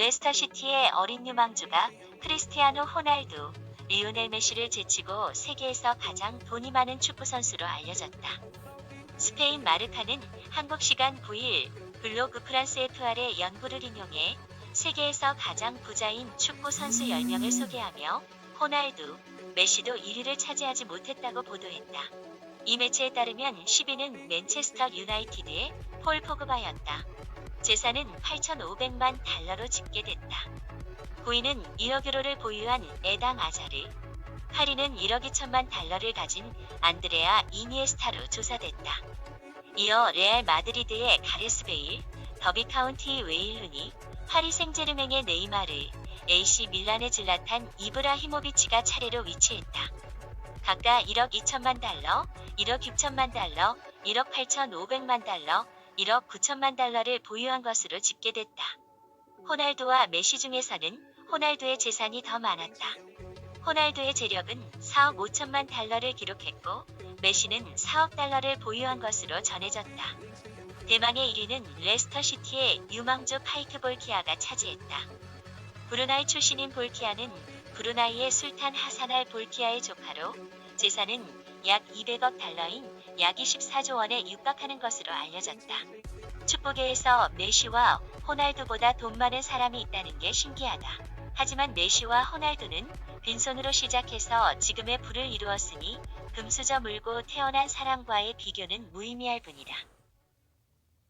레스터시티의 어린 유망주가 크리스티아노 호날두, 리오넬 메시를 제치고 세계에서 가장 돈이 많은 축구 선수로 알려졌다. 스페인 마르카는 한국 시간 9일 블로그 프란스 FR의 연구를 인용해 세계에서 가장 부자인 축구 선수 10명을 소개하며 호날두, 메시도 1위를 차지하지 못했다고 보도했다. 이 매체에 따르면 10위는 맨체스터 유나이티드의 폴 포그바였다. 재산은 8,500만 달러로 집계됐다. 9위는 1억 유로를 보유한 에당 아자르, 8위는 1억 2천만 달러를 가진 안드레아 이니에스타로 조사됐다. 이어 레알 마드리드의 가레스 베일, 더비 카운티 웨일루니, 파리 생제르맹의 네이마르, AC 밀란의 질라탄 이브라히모비치가 차례로 위치했다. 각각 1억 2천만 달러, 1억 6천만 달러, 1억 8천 5백만 달러, 1억 9천만 달러를 보유한 것으로 집계됐다. 호날두와 메시 중에서는 호날두의 재산이 더 많았다. 호날두의 재력은 4억 5천만 달러를 기록했고 메시는 4억 달러를 보유한 것으로 전해졌다. 대망의 1위는 레스터시티의 유망주 파이크 볼키아가 차지했다. 브루나이 출신인 볼키아는 브루나이의 술탄 하산할 볼키아의 조카로 재산은 약 200억 달러인 약 24조 원에 육박하는 것으로 알려졌다. 축구계에서 메시와 호날두보다 돈 많은 사람이 있다는 게 신기하다. 하지만 메시와 호날두는 빈손으로 시작해서 지금의 부를 이루었으니 금수저 물고 태어난 사람과의 비교는 무의미할 뿐이다.